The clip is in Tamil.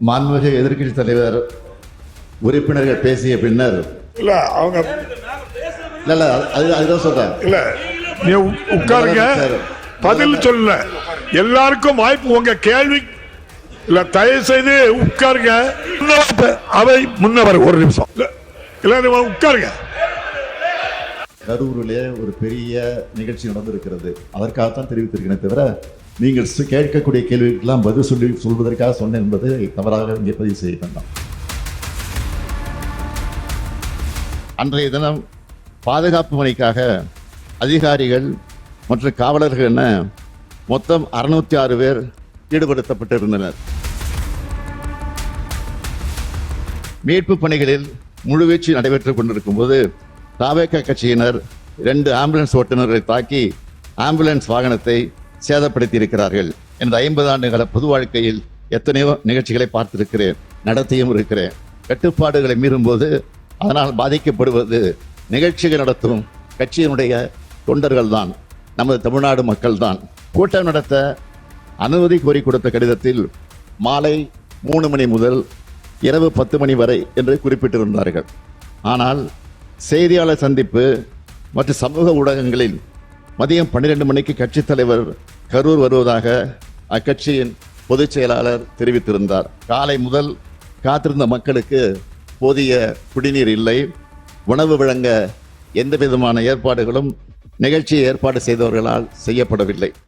மாண்புமிகு எதிர்க்கட்சி தலைவர் உறுப்பினர்கள் பேசிய பின்னர் இல்ல அவங்க இல்ல இல்ல அது அதுதான் சொல்றேன். இல்ல நீ உட்காருங்க. பதில் சொல்லல எல்லாருக்கும் வாய்ப்பு உங்க கேள்வி இல்ல தயவு செய்து உட்காருங்க. அவை முன்னவர் ஒரு நிமிஷம். இல்ல, உட்காருங்க. கரூரிலே ஒரு பெரிய நிகழ்ச்சி நடந்திருக்கிறது. அதற்காகத்தான் தெரிவித்திருக்கிறேன் தவிர நீங்கள் கேட்கக்கூடிய கேள்விக்கெல்லாம் பதில் சொல்லி சொல்வதற்காக சொன்னேன் என்பது தவறாக இங்கே பதிவு செய்ய வேண்டாம். அன்றைய தினம் பாதுகாப்பு பணிக்காக அதிகாரிகள் மற்றும் காவலர்கள் என மொத்தம் அறுநூத்தி ஆறு பேர் ஈடுபடுத்தப்பட்டிருந்தனர். மீட்பு பணிகளில் முழுவீச்சு நடைபெற்றுக் கொண்டிருக்கும் போது தாவேக்க கட்சியினர் இரண்டு ஆம்புலன்ஸ் ஓட்டுநர்களை தாக்கி ஆம்புலன்ஸ் வாகனத்தை சேதப்படுத்தியிருக்கிறார்கள். எனது ஐம்பது ஆண்டுகள பொது வாழ்க்கையில் எத்தனையோ நிகழ்ச்சிகளை பார்த்திருக்கிறேன் நடத்தியும் இருக்கிறேன். கட்டுப்பாடுகளை மீறும்போது அதனால் பாதிக்கப்படுவது நிகழ்ச்சிகள் நடத்தும் கட்சியினுடைய தொண்டர்கள் தான் நமது தமிழ்நாடு மக்கள் தான் கூட்டம் நடத்த அனுமதி கோரி கொடுத்த கடிதத்தில் மாலை மூணு மணி முதல் இரவு பத்து மணி வரை என்று குறிப்பிட்டிருந்தார்கள். ஆனால் செய்தியாளர் சந்திப்பு மற்றும் சமூக ஊடகங்களில் மதியம் பன்னிரண்டு மணிக்கு கட்சித் தலைவர் கரூர் வருவதாக அக்கட்சியின் பொதுச் செயலாளர் தெரிவித்திருந்தார். காலை முதல் காத்திருந்த மக்களுக்கு போதிய குடிநீர் இல்லை. உணவு வழங்க எந்த விதமான ஏற்பாடுகளும் நிகழ்ச்சியை ஏற்பாடு செய்தவர்களால் செய்யப்படவில்லை.